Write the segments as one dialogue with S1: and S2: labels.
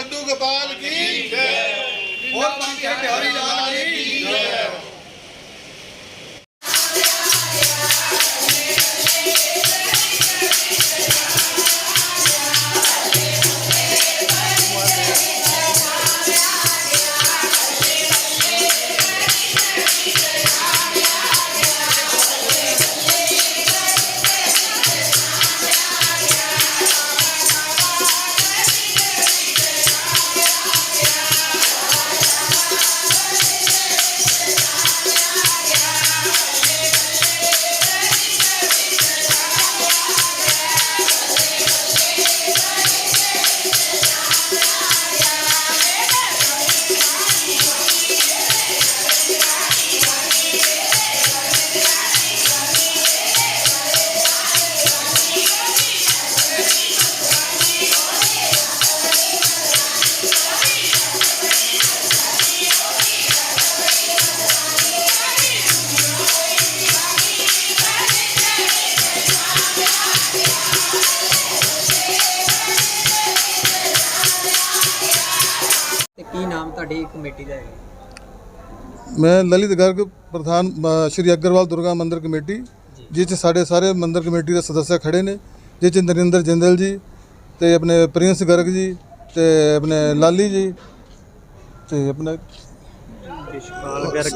S1: ਲੱਡੂ ਗੋਪਾਲ ਕੀ? ਜੈ। ਹੋਰ ਪੰਜ
S2: ਪਿਆਰੀ ਕੀ ਨਾਮ ਤੁਹਾਡੀ ਕਮੇਟੀ ਦਾ ਹੈ?
S3: ਮੈਂ ਲਲਿਤ ਗਰਗ ਪ੍ਰਧਾਨ ਅ, ਸ਼੍ਰੀ ਅਗਰਵਾਲ ਦੁਰਗਾ ਮੰਦਿਰ ਕਮੇਟੀ ਜਿਸ 'ਚ ਸਾਡੇ ਸਾਰੇ ਮੰਦਿਰ ਕਮੇਟੀ ਦੇ ਸਦੱਸਿਆ ਖੜੇ ਨੇ ਜਿਸ 'ਚ ਨਰਿੰਦਰ ਜਿੰਦਲ ਜੀ ਤੇ ਆਪਣੇ ਪ੍ਰਿੰਸ ਗਰਗ ਜੀ ਤੇ ਆਪਣੇ ਲਾਲੀ ਜੀ ਤੇ ਆਪਣਾ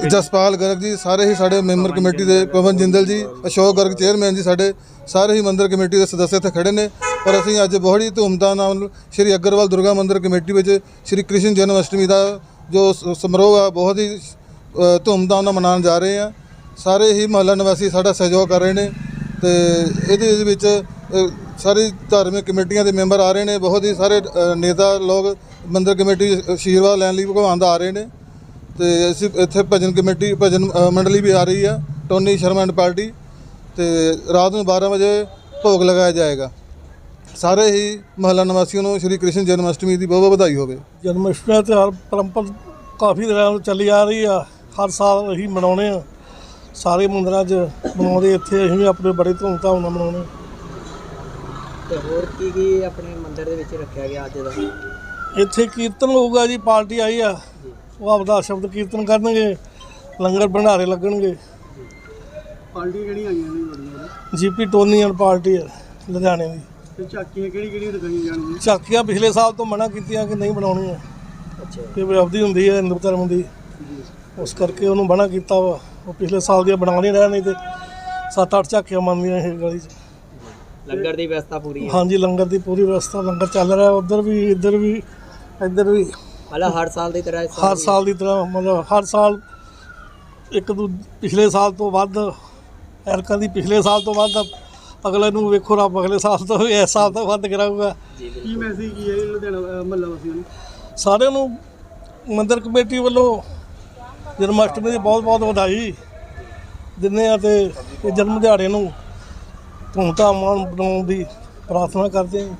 S3: ਜਸਪਾਲ ਗਰਗ ਜੀ। ਸਾਰੇ ਹੀ ਸਾਡੇ ਮੈਂਬਰ ਕਮੇਟੀ ਦੇ ਪਵਨ ਜਿੰਦਲ ਜੀ ਅਸ਼ੋਕ ਗਰਗ ਚੇਅਰਮੈਨ ਜੀ ਸਾਡੇ ਸਾਰੇ ਹੀ ਮੰਦਿਰ ਕਮੇਟੀ ਦੇ ਸਦੱਸਿਆ ਇੱਥੇ ਖੜੇ ਨੇ। ਪਰ ਅਸੀਂ ਅੱਜ ਬਹੁਤ ਹੀ ਧੂਮਧਾਮ ਨਾਲ ਸ਼੍ਰੀ ਅਗਰਵਾਲ ਦੁਰਗਾ ਮੰਦਿਰ ਕਮੇਟੀ ਵਿੱਚ ਸ਼੍ਰੀ ਕ੍ਰਿਸ਼ਨ ਜਨਮ ਅਸ਼ਟਮੀ ਦਾ ਜੋ ਸਮਾਰੋਹ ਆ, ਬਹੁਤ ਹੀ ਧੂਮਧਾਮ ਨਾਲ ਮਨਾਉਣ ਜਾ ਰਹੇ ਆ। ਸਾਰੇ ਹੀ ਮਹੱਲਾ ਨਿਵਾਸੀ ਸਾਡਾ ਸਹਿਯੋਗ ਕਰ ਰਹੇ ਨੇ ਤੇ ਇਹਦੇ ਵਿੱਚ ਸਾਰੀ ਧਾਰਮਿਕ ਕਮੇਟੀਆਂ ਦੇ ਮੈਂਬਰ ਆ ਰਹੇ ਨੇ, ਬਹੁਤ ਹੀ ਸਾਰੇ ਨੇਤਾ ਲੋਕ ਮੰਦਿਰ ਕਮੇਟੀ ਆਸ਼ੀਰਵਾਦ ਲੈਣ ਲਈ ਭਗਵਾਨ ਦਾ ਆ ਰਹੇ ਨੇ। ਤੇ ਅਸੀਂ ਇੱਥੇ ਭਜਨ ਕਮੇਟੀ, ਭਜਨ ਮੰਡਲੀ ਵੀ ਆ ਰਹੀ ਆ, ਟੋਨੀ ਸ਼ਰਮਾ ਐਂਡ ਪਾਰਟੀ। ਤੇ ਰਾਤ ਨੂੰ 12 ਵਜੇ ਭੋਗ ਲਗਾਇਆ ਜਾਏਗਾ। ਸਾਰੇ ਹੀ ਮਹੱਲਾ ਨਿਵਾਸੀਆਂ ਨੂੰ ਸ਼੍ਰੀ ਕ੍ਰਿਸ਼ਨ ਜਨਮ ਅਸ਼ਟਮੀ ਦੀ ਬਹੁਤ ਬਹੁਤ ਵਧਾਈ ਹੋਵੇ।
S4: ਜਨਮ ਅਸ਼ਟਮੀ ਦਾ ਤਿਉਹਾਰ ਪਰੰਪਰਾ ਕਾਫੀ ਦਿਨਾਂ ਤੋਂ ਚੱਲੀ ਆ ਰਹੀ ਆ। ਹਰ ਸਾਲ ਅਸੀਂ ਮਨਾਉਣੇ ਆ। ਸਾਰੇ ਮੰਦਿਰਾਂ 'ਚ ਮਨਾਉਂਦੇ ਇੱਥੇ ਅਸੀਂ ਵੀ ਆਪਣੇ ਬੜੇ ਧੂਮਧਾਮ ਨਾਲ ਮਨਾਉਣੇ
S2: ਤੇ ਹੋਰ ਕੀ ਕੀ ਆਪਣੇ ਮੰਦਿਰ ਦੇ ਵਿੱਚ ਰੱਖਿਆ ਗਿਆ ਅੱਜ ਦਾ?
S4: ਇੱਥੇ ਕੀਰਤਨ ਹੋਊਗਾ ਜੀ ਪਾਰਟੀ ਆਈ ਆ। ਉਹ ਆਪਦਾ ਸ਼ਬਦ ਕੀਰਤਨ ਕਰਨਗੇ ਲੰਗਰ ਭੰਡਾਰੇ ਲੱਗਣਗੇ।
S5: ਪਾਰਟੀਆਂ ਕਿਹੜੀਆਂ ਆਈਆਂ ਨੇ
S4: ਜੀਪੀ ਟੋਨੀ ਪਾਰਟੀ ਆ ਲੁਧਿਆਣੇ ਦੀ।
S5: ਤੇ ਝਾਕੀਆਂ ਕਿਹੜੀ ਕਿਹੜੀ ਦਿਖਾਈਆਂ ਜਾਣਗੀਆਂ?
S4: ਝਾਕੀਆਂ ਪਿਛਲੇ ਸਾਲ ਤੋਂ ਮਨਾ ਕੀਤੀਆਂ ਕਿ ਨਹੀਂ ਬਣਾਉਣੀਆਂ।
S2: ਅੱਛਾ।
S4: ਇਹ ਵਿਰੋਧੀ ਹੁੰਦੀ ਹੈ ਹਿੰਦੂ ਧਰਮ ਦੀ ਉਸ ਕਰਕੇ ਉਹਨੂੰ ਮਨਾ ਕੀਤਾ ਵਾ। ਉਹ ਪਿਛਲੇ ਸਾਲ ਦੀਆਂ ਬਣਾ ਨਹੀਂ ਰਿਹਾ ਨਹੀਂ ਤੇ ਸੱਤ ਅੱਠ ਝਾਕੀਆਂ ਮੰਨਦੀਆਂ ਇਹ ਗਲੀ 'ਚ।
S2: ਲੰਗਰ ਦੀ ਵਿਵਸਥਾ ਪੂਰੀ ਹੈ।
S4: ਹਾਂਜੀ ਲੰਗਰ ਦੀ ਪੂਰੀ ਵਿਵਸਥਾ ਲੰਗਰ ਚੱਲ ਰਿਹਾ। ਉਧਰ ਵੀ ਇੱਧਰ ਵੀ ਇੱਧਰ ਵੀ।
S2: ਮਤਲਬ ਹਰ ਸਾਲ ਦੀ ਤਰ੍ਹਾਂ ਇਸ
S4: ਹਰ ਸਾਲ ਦੀ ਤਰ੍ਹਾਂ ਮਤਲਬ ਹਰ ਸਾਲ ਇੱਕ ਦੂ ਪਿਛਲੇ ਸਾਲ ਤੋਂ ਵੱਧ ਐਰਕਾਂ ਦੀ ਪਿਛਲੇ ਸਾਲ ਤੋਂ ਵੱਧ ਅਗਲੇ ਨੂੰ ਵੇਖੋ ਰੱਬ ਅਗਲੇ ਸਾਲ ਤੋਂ ਵੀ ਇਸ ਸਾਲ ਤੋਂ ਵੱਧ ਕਰਾਊਗਾ।
S5: ਕੀ ਮੈਸੇਜ ਕੀ ਹੈ ਲੁਧਿਆਣਾ ਮਹੱਲਾ ਵਾਸੀਆਂ ਨੂੰ?
S4: ਸਾਰਿਆਂ ਨੂੰ ਮੰਦਿਰ ਕਮੇਟੀ ਵੱਲੋਂ ਜਨਮ ਅਸ਼ਟਮੀ ਦੀ ਬਹੁਤ ਬਹੁਤ ਵਧਾਈ ਦਿੰਦੇ ਆ ਤੇ ਇਹ ਜਨਮ ਦਿਹਾੜੇ ਨੂੰ ਧੂਮਧਾਮ ਨਾਲ ਬਣਾਉਣ ਦੀ ਪ੍ਰਾਰਥਨਾ ਕਰਦੇ ਹਾਂ।